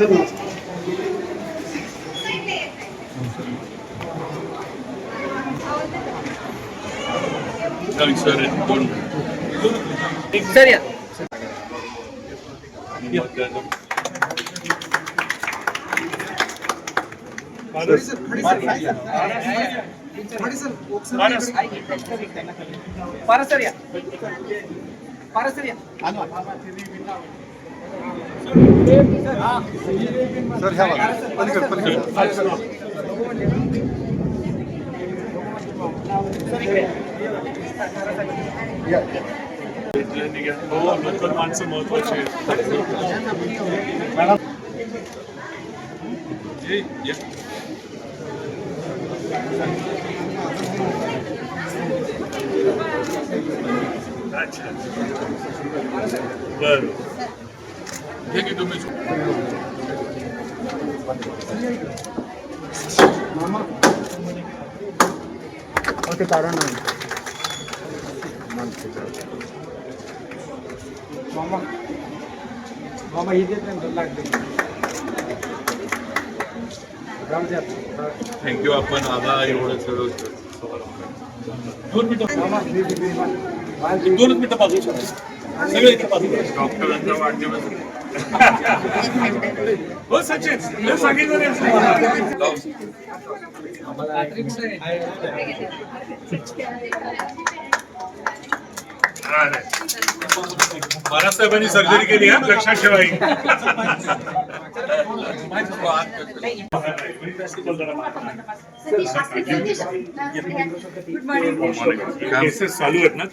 Sir दोन sir या पारा सर या पारा सर या सर ह्या बाजूला. पलीकडे पलीकडे हो लोकल माणसं महत्वाची आहेत अच्छा बर हे की तुम्ही ते कारण मामा. मामा ही देत नाही लागते थँक्यू आपण आला एवढं दोन मिनिटं. दोनच मिनिटं बाजू सगळे इथे बाजू डॉक्टरांचा वाढदिवस हो सचिन मी सांगितलं नाही. बाळासाहेबांनी सर्जरी केली हा? लक्षात ठेवा केसेस चालू आहेत ना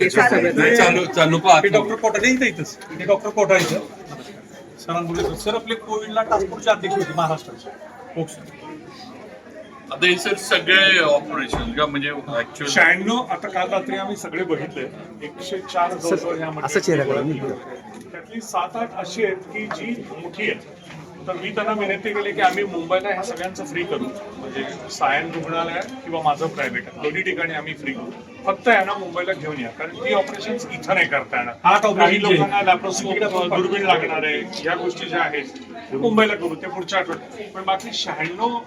चालू चालू डॉक्टर कोटा इथं. इथंच डॉक्टर कोटा इथं? सरांबुले सर आपले कोविडला टास्क फोर्सचे अध्यक्ष होते महाराष्ट्राचे. आता हे सर सगळे ऑपरेशन का म्हणजे ऍक्च्युअल शहाण्णव आता काल रात्री आम्ही सगळे बघितले. एकशे चार जवळजवळ ह्यामध्ये त्यातली सात आठ अशी आहेत की जी मोठी आहेत. तर मी त्यांना विनंती केली की आम्ही मुंबईला ह्या सगळ्यांचं फ्री करू. म्हणजे सायन रुग्णालय किंवा माझं प्रायव्हेट दोन्ही ठिकाणी आम्ही फ्री करू. फक्त यांना मुंबईला घेऊन या. कारण ती ऑपरेशन इथं नाही करता येणार. काही लोकांना लॅप्रोस्कोप दुर्बीण लागणार आहे. या गोष्टी ज्या आहेत मुंबईला करू. ते पुढच्या आठवड्यात. पण बाकी शहाण्णव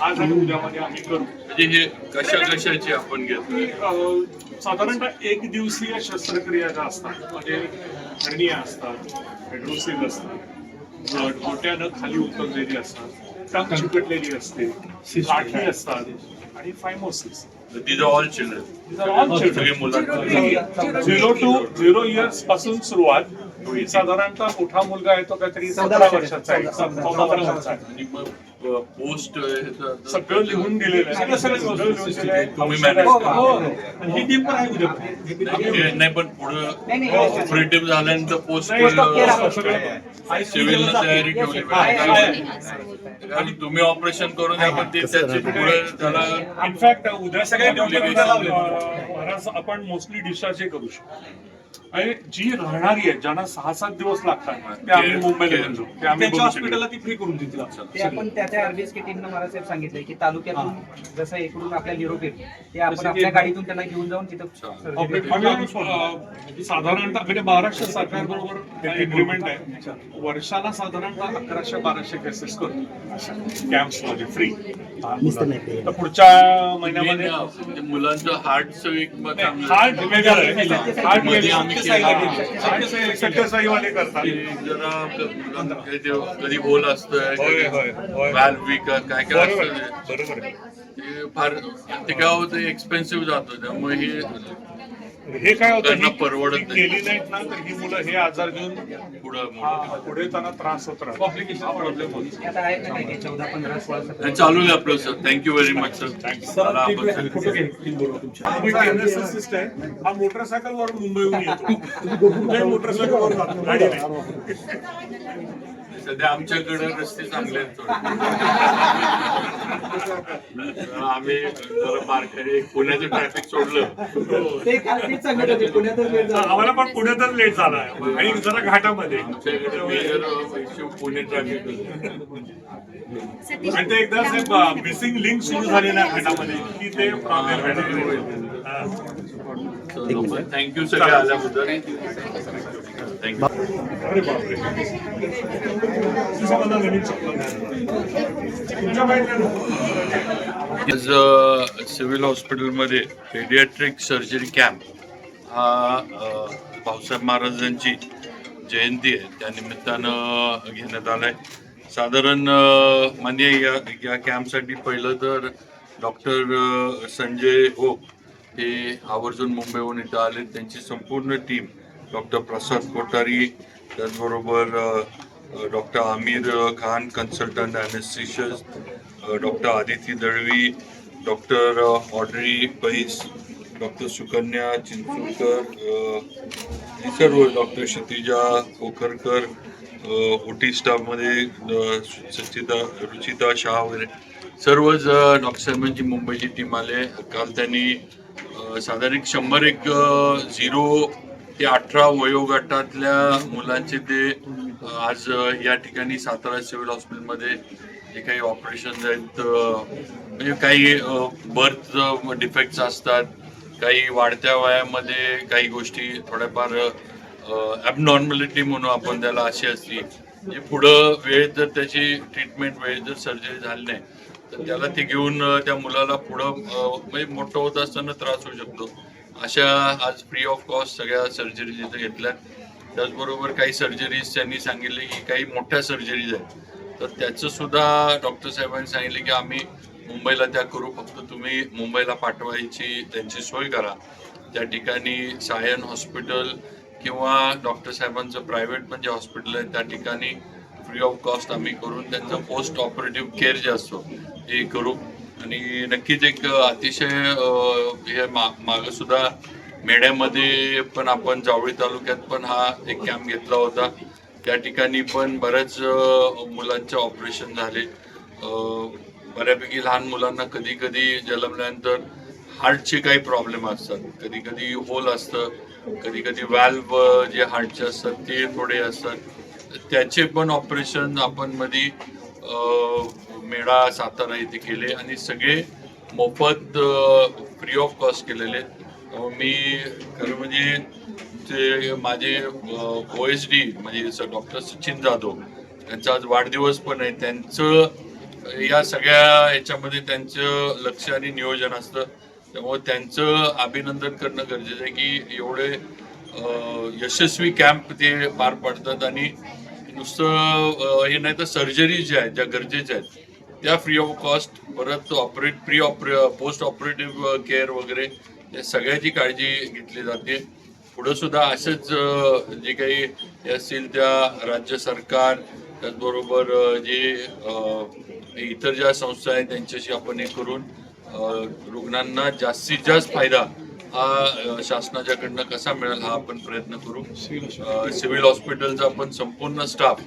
आज आणि उद्यामध्ये आम्ही करू. म्हणजे हे कशा कशाची आपण घेतोय अं, साधारणतः एक दिवसीय शस्त्रक्रिया ज्या असतात म्हणजे हर्निया असतात हायड्रोसिल असतात गोट्यानं खाली उतरलेली असतात टंग चिकटलेली असते गाठी असतात आणि phimosis all children zero to zero इयर्सपासून सुरुवात. साधारणतः मोठा मुलगा आहे तो काहीतरी सतरा वर्षाचा आहे. पोस्ट सगळं लिहून दिलेलं आहे. हो, टीम पण उद्या. नाही पण पुढे ऑपरेटिव्ह झाल्यानंतर पोस्ट सिव्हिलनं तयारी ठेवली पाहिजे आणि तुम्ही ऑपरेशन करून आपण ते त्याचे पुढे त्याला इनफॅक्ट उद्या सगळ्या आपण मोस्टली डिस्चार्ज करू शकतो. आणि जी राहणारी आहे ज्यांना सहा सात दिवस लागतात ते आम्ही मुंबईला घेऊन जाऊ. ते आम्ही त्यांच्या बघू हॉस्पिटलला. ती फ्री करून देतील ते आपण त्या त्या आरबीएसके टीमनं महाराज सांगितलंय की तालुक्यातून जसं इकडून आपल्या निरोप येतो ते आपण आपल्या गाडीतून त्यांना घेऊन जाऊन तिथं आम्ही, अं, साधारणतः म्हणजे महाराष्ट्र सरकार बरोबर एग्रीमेंट आहे. वर्षाला साधारणतः अकराशे बाराशे केसेस करतो. कॅम्प्समध्ये फ्री तर पुढच्या महिन्यामध्ये म्हणजे मुलांचं हार्टचं एक हार्ट वेगळं आहे. हार्टमध्ये करतात जरा ते कधी होल असतंय. व्हॅल्व वीक काय काय असतं ते. बरोबर आहे. ते फार ते काय होतं एक्सपेन्सिव्ह जातं त्यामुळे हे हे काय होतं? त्यांना ही- परवडत नाही. केली नाहीत ना तर ही मुलं हे आजार घेऊन पुढं हा, पुढे त्यांना त्रास होत राहतो. कॉम्प्लिकेशन प्रॉब्लेम होतो. ते आता आहेत ना काही चौदा पंधरा सोळा सतरा आणि चालू आहे आपलं sir thank you very much sir आपण आम्ही टेनिस आहे. हा मोटरसायकल वरून मुंबईहून येतो. मोटरसायकल वर जातो. गाडी नाही. सध्या आमच्याकडे रस्ते चांगले आहेत थोडे. आम्ही जरा पुण्याचं ट्रॅफिक सोडलं. आम्हाला पण पुण्यातच लेट झाला आणि जरा घाटामध्ये. पुणे ट्रॅफिक आणि ते एकदा मिसिंग लिंक सुरू झाली ना घाटामध्ये की ते प्रॉब्लेम थँक्यू सगळे आल्याबद्दल. थँक्यू मला नवीन आज अ, सिव्हिल हॉस्पिटलमध्ये पेडियाट्रिक सर्जरी कॅम्प हा uh, भाऊसाहेब महाराजांची जयंती आहे. त्यानिमित्तानं घेण्यात घेण्यात आलाय. साधारण uh, मान्य या या कॅम्पसाठी पहिलं तर डॉक्टर uh, संजय ओक हे आवर्जून मुंबईहून इथं आले. त्यांची संपूर्ण टीम डॉक्टर प्रसाद कोठारी त्याचबरोबर doctor Aamir Khan consultant anaesthetists doctor Aditi Dalvi doctor Audrey Pais doctor Sukanya Chinchurkar हे सर्व डॉक्टर क्षितिजा कोकरकर ओटी स्टाफमध्ये सचिता रुचिता शाह वगैरे. सर्वच डॉक्टर साहेबांची मुंबईची टीम आले. काल त्यांनी साधारण एक शंभर एक झिरो ते अठरा वयोगटातल्या मुलांचे ते आज या ठिकाणी सातारा सिव्हिल हॉस्पिटलमध्ये जे काही ऑपरेशन आहेत म्हणजे काही बर्थ डिफेक्ट्स असतात काही वाढत्या वयामध्ये काही गोष्टी थोड्याफार ॲबनॉर्मॅलिटी म्हणून आपण त्याला अशी असली. म्हणजे पुढं वेळ जर त्याची ट्रीटमेंट वेळ जर सर्जरी झाली नाही तर त्याला ते घेऊन त्या मुलाला पुढं म्हणजे मोठं होत असताना त्रास होऊ शकतो. अशा आज फ्री ऑफ कॉस्ट सगळ्या सर्जरीज इथं घेतल्या. त्याचबरोबर काही सर्जरीज त्यांनी सांगितले की काही मोठ्या सर्जरीज आहेत. तर त्याचं सुद्धा डॉक्टर साहेबांनी सांगितले की आम्ही मुंबईला त्या करू. फक्त तुम्ही मुंबईला पाठवायची त्यांची सोय करा. त्या ठिकाणी सायन हॉस्पिटल किंवा डॉक्टर साहेबांचं प्रायव्हेट म्हणजे हॉस्पिटल आहे त्या ठिकाणी फ्री ऑफ कॉस्ट आम्ही करून त्यांचं पोस्ट ऑपरेटिव्ह केअर जे असतो ते करू. आणि नक्कीच एक अतिशय हे माग मागं सुद्धा मेढ्यामध्ये पण आपण जावळी तालुक्यात पण हा एक कॅम्प घेतला होता. त्या ठिकाणी पण बऱ्याच मुलांचे ऑपरेशन झाले. बऱ्यापैकी लहान मुलांना कधी कधी जन्मल्यानंतर हार्टचे काही प्रॉब्लेम असतात. कधी कधी होल असतं. कधी कधी व्हॅल्व जे हार्टचे असतात ते थोडे असतात. त्याचे पण ऑपरेशन आपण मधी मेळा सातारा इथे केले आणि सगळे मोफत फ्री ऑफ कॉस्ट केलेले मी खरं म्हणजे ते माझे ओ एस डी म्हणजे डॉक्टर सचिन जाधव त्यांचा आज वाढदिवस पण आहे. त्यांचं या सगळ्या याच्यामध्ये त्यांचं लक्ष आणि नियोजन असतं. त्यामुळे त्यांचं अभिनंदन करणं गरजेचं आहे की एवढे यशस्वी कॅम्प ते पार पाडतात आणि नुसतं हे नाही तर सर्जरी ज्या आहेत ज्या गरजेच्या आहेत त्या फ्री ऑफ कॉस्ट परत operate pre opera post operative care वगैरे या सगळ्याची काळजी घेतली जाते. पुढं सुद्धा असंच अ, जे काही हे असतील त्या राज्य सरकार त्याचबरोबर अ, जे अ, इतर ज्या संस्था आहेत त्यांच्याशी आपण हे करून रुग्णांना जास्तीत जास्त फायदा हा शासनाच्याकडनं कसा मिळेल हा आपण प्रयत्न करू. सिव्हिल हॉस्पिटलचा पण संपूर्ण स्टाफ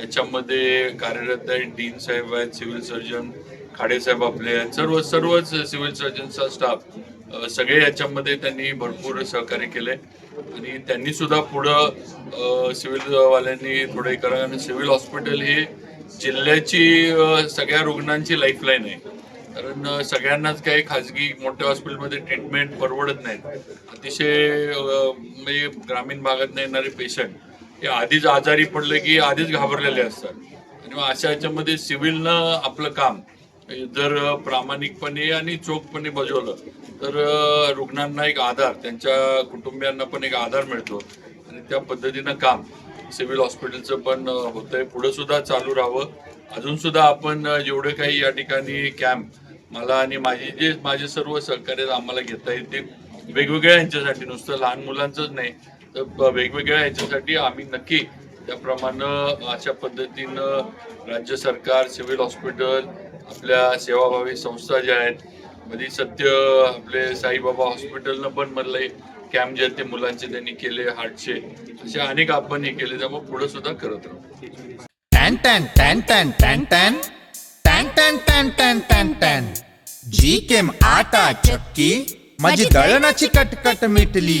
याच्यामध्ये कार्यरत आहे डीन साहेब आहेत सिव्हिल सर्जन खाडे साहेब आपले आहेत. सर्व सर्वच सिव्हिल सर्जनचा स्टाफ सगळे याच्यामध्ये त्यांनी भरपूर सहकार्य केले. आणि त्यांनी सुद्धा पुढं अ, सिव्हिल वाल्यांनी थोडे करा. आणि सिव्हिल हॉस्पिटल हे जिल्ह्याची सगळ्या रुग्णांची लाईफलाईन आहे. कारण सगळ्यांनाच काही खाजगी मोठ्या हॉस्पिटलमध्ये ट्रीटमेंट परवडत नाहीत. अतिशय म्हणजे ग्रामीण भागात येणारे पेशंट हे आधीच आजारी पडले की आधीच घाबरलेले असतात. आणि मग अशा याच्यामध्ये सिव्हिलनं आपलं काम जर प्रामाणिकपणे आणि चोखपणे बजवलं तर रुग्णांना एक आधार त्यांच्या कुटुंबियांना पण एक आधार मिळतो. आणि त्या पद्धतीनं काम सिव्हिल हॉस्पिटलचं पण होतंय. पुढे सुद्धा चालू राहावं. अजून सुद्धा आपण जेवढे काही या ठिकाणी कॅम्प मला आणि माझे जे माझे सर्व सहकार्य आम्हाला घेता येतील. वेगवेगळ्या ह्यांच्यासाठी नुसतं लहान मुलांचंच नाही तर वेगवेगळ्या ह्याच्यासाठी आम्ही नक्की त्याप्रमाणे अशा पद्धतीनं राज्य सरकार सिव्हिल हॉस्पिटल आपल्या सेवाभावी संस्था ज्या आहेत मध्ये सत्य आपले साईबाबा हॉस्पिटलनं पण मधले कॅम्प जे आहेत ते मुलांचे त्यांनी केले हार्टचे असे अनेक आपण हे केले त्यामुळे पुढे सुद्धा करत राहू टॅन टॅन टॅन टॅन टॅन टॅन टॅन टॅन टॅन टॅन टॅन टॅन जी केम आटा चक्की माझी दळणाची कटकट मिटली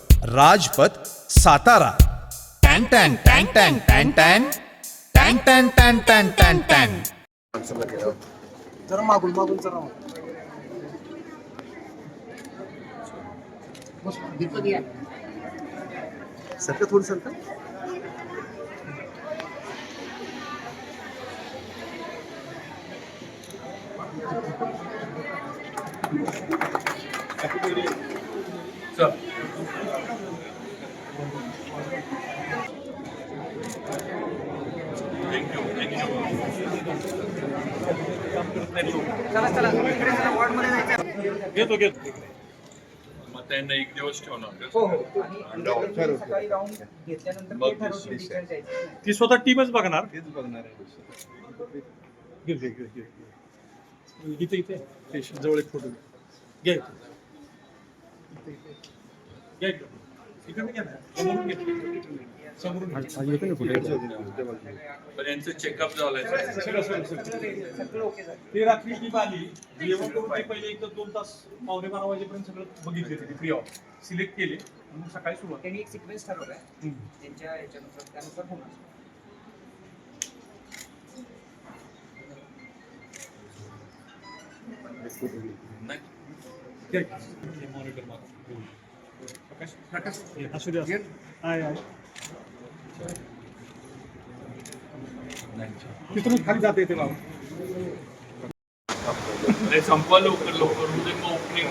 राजपथ सातारा। टॅन टॅन टॅन टॅन टॅन टॅन। टॅन टॅन टॅन टॅन टॅन टॅन। जरा मागून मागून जरा सरका थोडी सरका थँक्यू थँक्यू चला. घेतो घेतो. मग त्यांना एक दिवस ठेवणार ती स्वतः टीमच बघणार? बघणार इथे इथे. जवळ एक फोटो घे. पण यांचं चेकअप झालंय ती रात्री टीम आली जेवण करून ते पहिले एक दोन तास पावणे बारा वाजेपर्यंत सगळं बघितले तिथे फ्री ऑफ सिलेक्ट केले मग सकाळी सुरुवात त्यांनी एक सिक्वेन्स ठरवलाय. त्यांच्या याच्यानुसार त्यानुसार होणार नाही. हे monitor मारा. प्रकाश. तिथून खाली जाते ते बाबा लवकर लवकर. ओपनिंग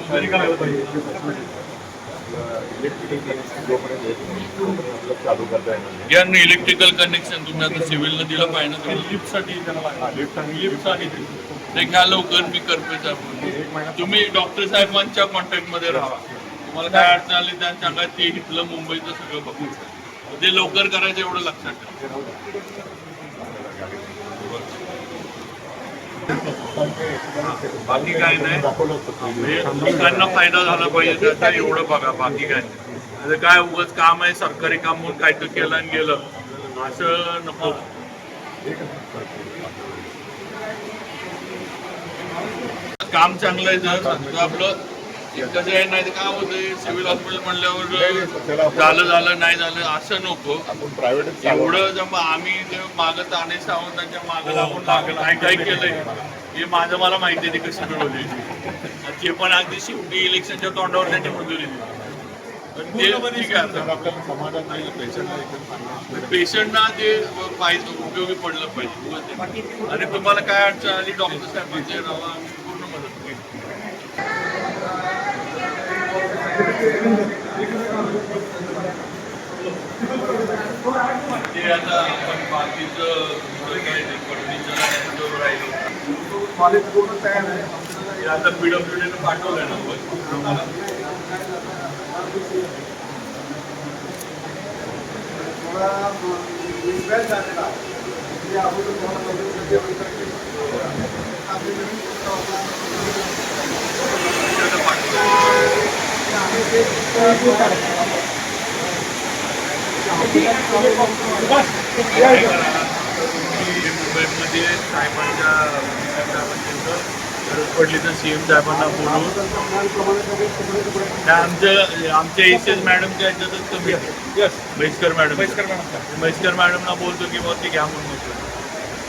इलेक्ट्रिकल कनेक्शन तुम्ही आता सिव्हिलला दिलं पाहिजे ना लिफ्ट लिफ्टसाठी ते घ्या लवकर मी करतोय तुम्ही डॉक्टर साहेबांच्या कॉन्टॅक्टमध्ये राहा. तुम्हाला काय अडचण आली त्यांना सांगा ते इथलं मुंबईचं सगळं बघू ते लवकर करायचं एवढं लक्षात ठेवा. बाकी काय नाही. म्हणजे लोकांना फायदा झाला पाहिजे त्याचा एवढं बघा बाकी काय नाही. आता काय उगाच काम आहे सरकारी काम म्हणून काय तर केलं आणि गेलं. असं नको. काम चांगलं आहे जर आपलं कसं आहे नाही तर काय होतंय? सिव्हिल हॉस्पिटल म्हणल्यावर झालं झालं नाही झालं असं नको. एवढं जर मग आम्ही जे मागं ताने सावंतांच्या मागं लागून लागलं काय काय केलंय. हे माझं मला माहिती आहे ते कशी मिळवली ते पण अगदी शेवटी इलेक्शनच्या तोंडावर त्यांनी मंजुरी दिली पेशंटना ते पाहिजे उपयोगी पडलं पाहिजे. आणि तुम्हाला काय अडचण आली डॉक्टर साहेबांचे ते आता आपण बाकीचं राहिलो. कॉलेज पूर्ण तयार आहे. आता पीडब्ल्यूडीनं पाठवलं ना थोडा झालेला अगोदर मुंबईमध्ये साहेबांच्या पडली तर सीएम साहेबांना बोलवून त्या आमच्या आमच्या एस मॅडमच्या ह्याच्यातच कमी आहे. म्हैसकर मॅडम. म्हैसकर मॅडमना बोलतो की मग ते घ्या म्हणून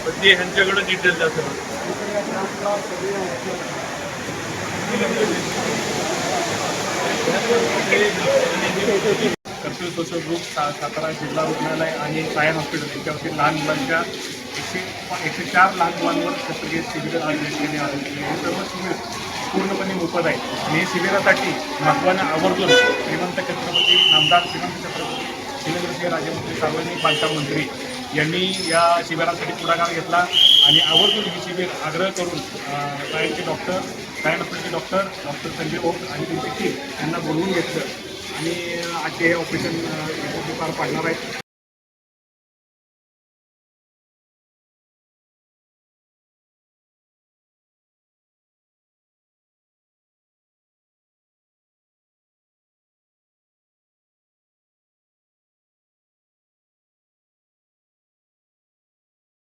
पण ते ह्यांच्याकडे डिटेल जातं कर्फ्यू सोशल ग्रुप सा- सातारा जिल्हा रुग्णालय आणि सायन हॉस्पिटल यांच्यावरती लहान मुलांच्या एकशे एकशे चार लहान मुलांवर शस्त्रक्रिया शिबिर आयोजित केले आहे हे सर्व शिबिर पूर्णपणे मोफत आहे आणि हे शिबिरासाठी महत्त्वानं आवर्जून श्रीमंत छत्रपती नामदार श्रीमंत छत्रपती शिवेंद्रसिंह राजेमंत्री सार्वजनिक बांधकाम मंत्री यांनी या शिबिरासाठी पुढाकार घेतला आणि आवर्जून ही शिबिर आग्रह करून सायनचे डॉक्टर सायन हॉस्पिटलचे डॉक्टर डॉक्टर संजय ओक आणि त्यांची टीम यांना बोलवून घेतलं. आणि आज ते हे ऑपरेशन पार पाडणार आहेत.